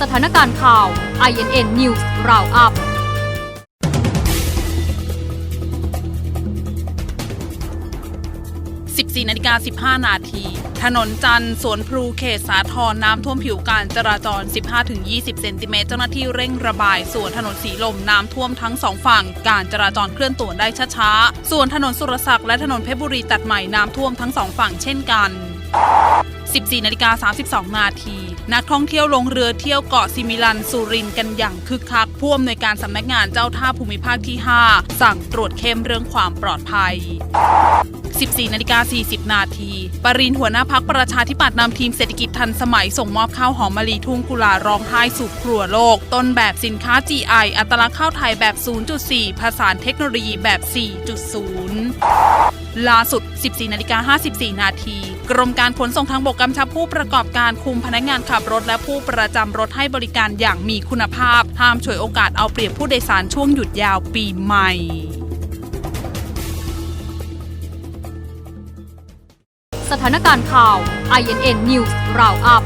สถานการณ์ข่าว INN News Roundup 14นาฬิกา15 นาที ถนนจันทร์สวนพลูเขตสาทรน้ำท่วมผิวการจราจร 15-20 เซนติเมตรเจ้าหน้าที่เร่งระบาย ส่วนถนนสีลมน้ำท่วมทั้งสองฝั่ง การจราจรเคลื่อนตัวได้ช้าๆ ส่วนถนนสุรศักดิ์และถนนเพชรบุรีตัดใหม่น้ำท่วมทั้งสองฝั่งเช่นกัน 14นาฬิกา32 นาที นักท่องเที่ยวลงเรือเที่ยวเกาะซิมิลันสุรินกันอย่างคึกคักผู้อำนวยการสำนักงานเจ้าท่าภูมิภาคที่ 5 สั่งตรวจเข้มเรื่องความปลอดภัย 14นาฬิกา40 นาที ปรินหัวหน้าพักประชาธิปัตย์นำทีมเศรษฐกิจทันสมัยส่งมอบข้าวหอมมะลิทุ่งกุลาร้องไห้สู่ครัวโลก ต้นแบบสินค้า GI อัตลักษณ์ข้าวไทยแบบ 0.4 ผสานเทคโนโลยีแบบ 4.0 ล่าสุด 14นาฬิกา54 นาที กรมการขนส่งทางบกกำชับผู้ประกอบการคุมพนักงานขับรถและผู้ประจำรถให้บริการอย่างมีคุณภาพ ห้ามฉวยโอกาสเอาเปรียบผู้โดยสารช่วงหยุดยาวปีใหม่สถานการณ์ข่าว INN News Roundup